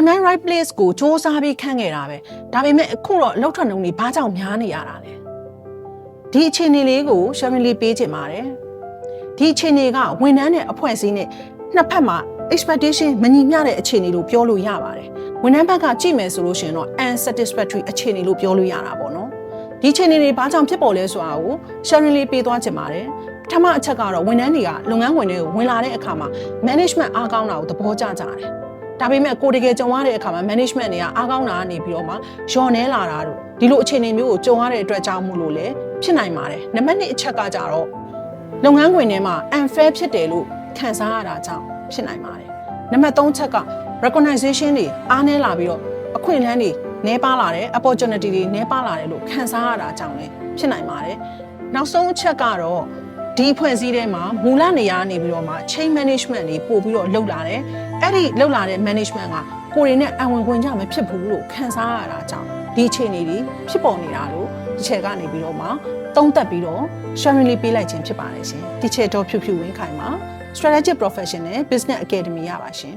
right man right place ကိုစ조사ပြီးခန့်ခဲ့တာပဲဒါပေမဲ့အခုတော့အလောက်ထွက်နှုန်းတွေဘာကြောင့်များနေရတာလဲဒီအခြေအနေလေးကို sharing လေးပေးချင်ပါတယ်ဒီအခြေအနေကဝန်ထမ်းနဲ့အဖွဲ့အစည်းနဲ့နှစ်ဖက်မှာ expectation မညီမျှတဲ့အခြေအနေလို့ပြောလို့ရပါတယ်ဝန်ထမ်းဘက်ကကြည့်မယ်ဆိုလို့ရှိရင်တော့ unsatisfactory အခြေအနေလို့ပြောလို့ရတာပေါ့နော်ဒီအခြေအနေတွေဘာကြောင့်ဖြစ်ပေါ်လဲဆိုတာကို sharing လေးပေးသွားချင်ပါတယ်ပထမအချက်ကတော့ဝန်ထမ်းတွေကလုပ်ငန်းဝင်တွေကိုဝင်လာတဲ့အခါမှာ management အားကောင်းတာကိုသဘောကျကြတယ် ဒါပေမဲ့ကိုတကယ်ကြုံရတဲ့အခါမှာ management တွေကအားကောင်းတာကနေပြီးတော့မှလျော်နှဲလာတာတို့ဒီလိုအခြေအနေမျိုးကိုကြုံရတဲ့အတွက်ကြောင့်မို့လို့လည်းဖြစ်နိုင်ပါတယ်နံပါတ်1အချက်ကကြတော့လုပ်ငန်းခွင်ထဲမှာ unfair ဖြစ်တယ်လို့ခံစားရတာကြောင့်ဖြစ်နိုင်ပါတယ်နံပါတ်3ချက်က recognition တွေအားနည်းလာပြီးတော့အခွင့်အလမ်းတွေနည်းပါးလာတယ် opportunity တွေနည်းပါးလာတယ်လို့ခံစားရတာကြောင့်လည်းဖြစ်နိုင်ပါတယ်နောက်ဆုံးအချက်ကတော့ ဒီအဖွဲ့အစည်းထဲမှာမူလနေရာနေပြီးတော့မှ chain management တွေပို့ပြီးတော့လုပ်လာတယ်အဲ့ဒီလုပ်လာတဲ့ management ကကိုယ်တွေနဲ့အဝင်ခွင့်ကြမဖြစ်ဘူးလို့ခံစားရတာကြောင့်ဒီအခြေအနေတွေဖြစ်ပေါ်နေတာလို့ဒီချက်ကနေပြီးတော့မှသုံးသက်ပြီးတော့ sharing လေးပေးလိုက်ခြင်းဖြစ်ပါတယ်ရှင်ဒီချက်တော့ဖြူဖြူဝင်းခိုင်မှာ strategic professional business academy ရပါရှင်